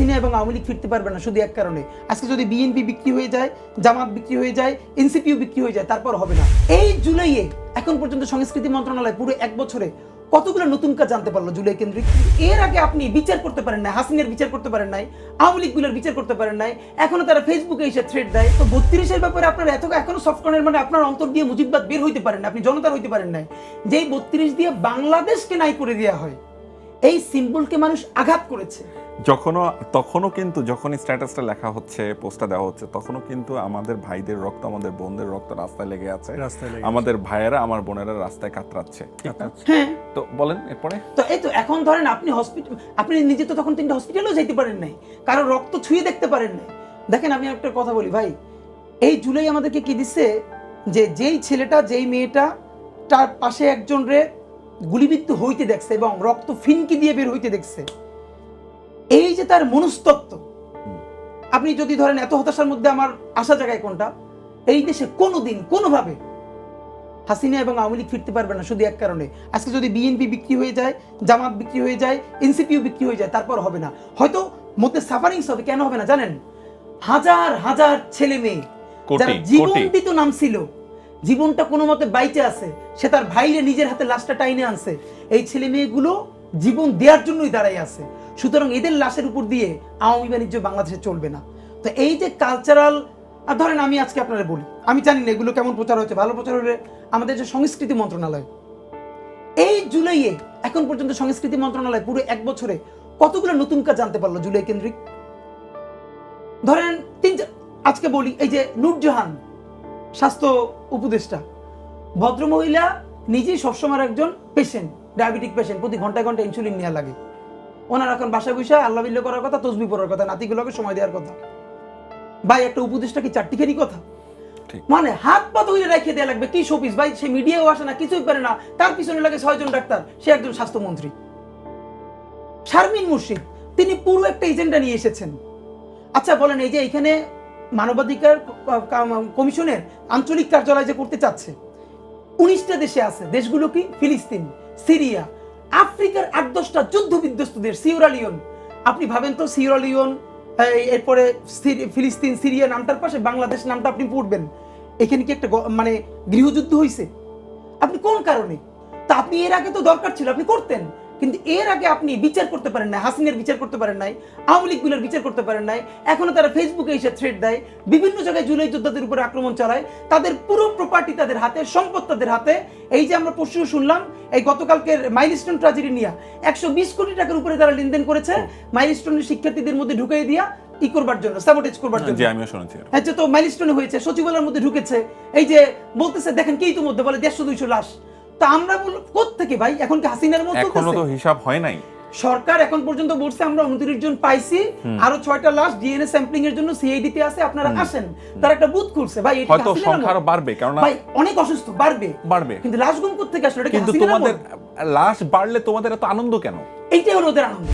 হাসিনা এবং আওয়ামী লীগ ফিরতে পারবে না শুধু এক কারণে। আজকে যদি বিএনপি বিক্রি হয়ে যায়, জামাত বিক্রি হয়ে যায় এনসিপিও বিক্রি হয়ে যায়, তারপর হবে না। এই জুলাইয়ে, এখন পর্যন্ত সংস্কৃতি মন্ত্রণালয় পুরো এক বছরে কতগুলো নতুন কাজ জানতে পারল জুলাই কেন্দ্রিক? এর আগে আপনি বিচার করতে পারেন না হাসিনের বিচার করতে পারেন নাই, আওয়ামী লীগগুলোর বিচার করতে পারেন নাই, এখনও তারা ফেসবুকে এসে থ্রেড দেয়। তো বত্রিশের ব্যাপারে আপনার এত এখনও সফটকর্নের মানে আপনার অন্তর দিয়ে মুজিববাদ বের হইতে পারেন না আপনি জনতার হইতে পারেন নাই। যেই বত্রিশ দিয়ে বাংলাদেশকে নাই করে দেওয়া হয় এই সিম্বলকে মানুষ আঘাত করেছে। যখনও তখনও কিন্তু যখনই স্ট্যাটাসটা লেখা হচ্ছে পোস্টটা দেওয়া হচ্ছে তখনও কিন্তু আমাদের ভাইদের রক্ত আমাদের বোনদের রক্ত রাস্তায় লেগে আছে। রাস্তায় আমাদের ভাইয়েরা আমার বোনেরা রাস্তায় কাতরাচ্ছে। হ্যাঁ। তো বলেন এরপরে? তো এই তো এখন ধরেন আপনি হসপিটাল আপনি নিজে তো তখন তিনটা হসপিটালেও যেতে পারেন নাই। কারও রক্ত ছুঁয়ে দেখতে পারেন নাই। দেখেন আমি একটা কথা বলি ভাই এই জুলাই আমাদেরকে কি দিচ্ছে যে যেই ছেলেটা যেই মেয়েটা তার পাশে একজন রে গুলিবিদ্ধ হইতে দেখছে এবং রক্ত ফিনকি দিয়ে বের হইতে দেখছে। এই যে তার মনস্তত্ত্ব। আপনি যদি ধরেন এত হতাশার মধ্যে আমার আশা জায়গায় কোনটা? এই দেশে কোনোদিন কোনোভাবে হাসিনা এবং আওয়ামী লীগ ফিরতে পারবে না শুধু এক কারণে। আজকে যদি বিএনপি বিক্রি হয়ে যায় জামাত বিক্রি হয়ে যায় এনসিপিও বিক্রি হয়ে যায় তারপর হবে না। হয়তো মধ্যে সাফারিংস হবে কেন হবে না জানেন? হাজার হাজার ছেলে মেয়ে যারা। জীবন দিত নাম ছিল জীবনটা কোনো মতে বাইচে আছে, সে তার ভাইরে নিজের হাতে লাশটা টাইনে আনছে। এই ছেলে মেয়েগুলো জীবন দেওয়ার জন্যই দাঁড়াই আছে। সুতরাং এদের লাশের উপর দিয়ে আওয়ামী বাণিজ্য বাংলাদেশে চলবে না। তো এই যে কালচারাল আর ধরেন আমি আজকে আপনারা বলি, আমি জানি না এগুলো কেমন প্রচার হচ্ছে ভালো প্রচার হলে আমাদের যে সংস্কৃতি মন্ত্রণালয়, এই জুলাইয়ে এখন পর্যন্ত সংস্কৃতি মন্ত্রণালয় পুরো এক বছরে কতগুলো নতুন কাজ জানতে পারল জুলাই কেন্দ্রিক? ধরেন তিন আজকে বলি, এই যে নূরজাহান স্বাস্থ্য উপদেষ্টা। ভদ্রমহিলা নিজেই সবসময় একজন পেশেন্ট ডায়াবেটিক পেশেন্ট প্রতি ঘন্টায় ঘণ্টা ইনসুলিন নেওয়া লাগে। ওনার এখন বাসায় বসে আল্লাহ বিল্লাহ করার কথা তসবি পড়ার কথা নাতিগুলোকে সময় দেওয়ার কথা। ভাই একটা উপদেষ্টা কি চারটিখানি কথা? মানে হাত পা ধুয়ে রেখে দেওয়া লাগবে কি শোপিস? ভাই সে মিডিয়াও আসে না কিছুই পারে না। তার পিছনে লাগে ছয়জন ডাক্তার সে একজন স্বাস্থ্যমন্ত্রী। শারমিন মুর্শিদ তিনি পুরো একটা এজেন্ডা নিয়ে এসেছেন। আচ্ছা বলেন এই যে এখানে মানবাধিকার কমিশনের আঞ্চলিক কার্যালয় যে করতে চাচ্ছে, উনিশটা দেশে আছে, দেশগুলো কি? ফিলিস্তিন, সিরিয়া, আফ্রিকার আট দশটা যুদ্ধ বিধ্বস্ত দেশ সিওরালিয়ন আপনি ভাবেন তো সিওরালিয়ন এরপরে ফিলিস্তিন, সিরিয়া নামটার পাশে, বাংলাদেশ নামটা আপনি পড়বেন। এখানে কি একটা মানে গৃহযুদ্ধ হয়েছে আপনি কোন কারণে? তা আপনি এর আগে তো দরকার ছিল, আপনি করতেন। কিন্তু এর আগে আপনি বিচার করতে পারেন নাই হাসিনের বিচার করতে পারেন নাই আওয়ামী লীগগুলোর বিচার করতে পারেন নাই এখনও তারা ফেসবুকে এসে থ্রেড দেয় বিভিন্ন জায়গায় জুলাই যোদ্ধাদের উপরে আক্রমণ চালায় তাদের পুরো প্রপার্টি তাদের হাতে সম্পদ তাদের হাতে। এই যে আমরা পরশু শুনলাম এই গতকালকের মাইলস্টোন ট্রাজেডি নিয়ে একশো বিশ কোটি টাকার উপরে তারা লেনদেন করেছে মাইলস্টোনের শিক্ষার্থীদের মধ্যে ঢুকিয়ে দিয়া ই করবার জন্য সাবোটেজ করবার জন্য। আমিও শুনেছি হ্যাঁ তো মাইলস্টোনে হয়েছে সচিবালয়ের মধ্যে ঢুকেছে এই যে বলতেছে দেখেন কি মধ্যে বলে দেড়শো দুইশো লাশ। তা আমরা বল থেকে ভাই? এখন কি হাসিনার মতো এখনও তো হিসাব হয় নাই। সরকার এখন পর্যন্ত বলছে আমরা উনত্রিশ জন পাইছি আরও ছয়টা লাশ ডিএনএ স্যাম্পলিং এর জন্য সিআইডি তে আছে আপনারা আসেন। তারা একটা বুথ খুলছে। ভাই এটা হয়তো সংখ্যা আরও বাড়বে কারণ ভাই অনেক অসুস্থ বাড়বে। বাড়বে। কিন্তু লাশ গুম করতে আসলে? এটা কিন্তু তোমাদের লাশ বাড়লে তোমাদের এত আনন্দ কেন? এইটাই হলো ওদের আনন্দ।